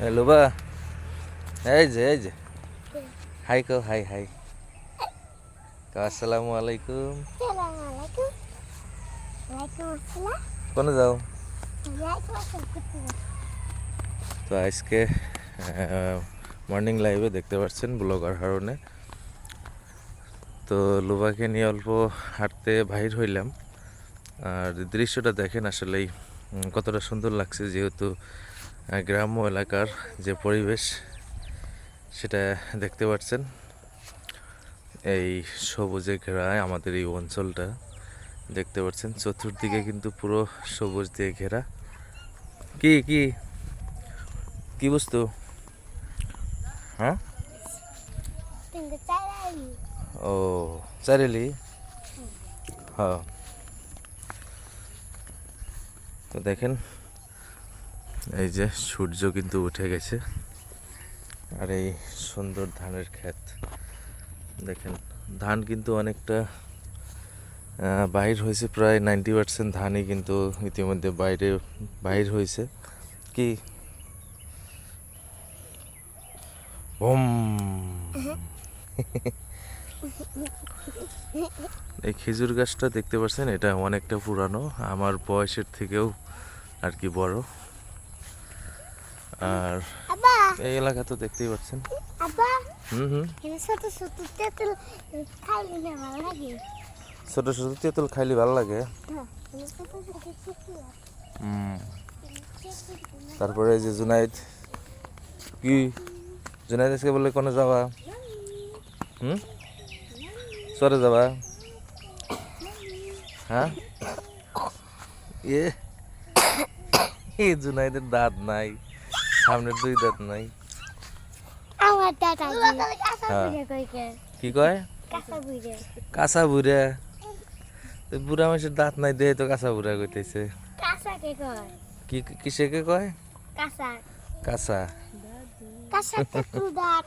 Hello বা। এই যে এই যে। হাই কো, হাই হাই। আসসালামু আলাইকুম. কোনে যাও? তো আজকে মর্নিং লাইভে দেখতে পাচ্ছেন ব্লগার হারনে। তো লুবাকে নিয়ে অল্প হাঁটতে বাহির হইলাম। আর দৃশ্যটা দেখেন আসলেই কতটা সুন্দর লাগছে যেহেতু গ্রাম্য এলাকার যে পরিবেশ, সেটা দেখতে পাচ্ছেন। এই সবুজে ঘেরায় আমাদের এই অঞ্চলটা দেখতে পাচ্ছেন। চতুর্দিকে কিন্তু পুরো সবুজ দিয়ে ঘেরা। কি কি? কি বস্তু? হ্যাঁ. ও, চারেলি? হ্যাঁ। তো দেখেন এই যে সূর্য কিন্তু উঠে গেছে। আর এই সুন্দর ধানের ক্ষেত। দেখেন, ধান কিন্তু অনেকটা বাহির হয়েছে। প্রায় নাইনটি পার্সেন্ট ধানই কিন্তু ইতিমধ্যে বাইরে, বাহির হয়েছে। কি? বোম এই খেজুর গাছটা দেখতে পাচ্ছেন, এটা অনেকটা পুরানো। আমার বয়সের থেকেও আর কি বড়। আর এই এলাকা তো দেখতেই পাচ্ছেন. হুম হুম. ছোট ছোট তেঁতুল খাইলে ভালো লাগে. হুম। তারপরে এই যে জুনাইদ। কি? জুনাইদ আজকে বলে কোনে যাবা? হুম? সরে যাবা? হ্যাঁ? এ এ জুনাইদের দাঁত নাই। সামনের দুই দাঁত নাই kau ke? কি কয়. কাঁচা বুড়া বুড়া মানুষের দাঁত নাই দেহে তো কাঁচা বুড়া কইতেছে Kasa ke kau? কি কিসেকে কয় Kasa. কাঁচা Kasa tetel dat.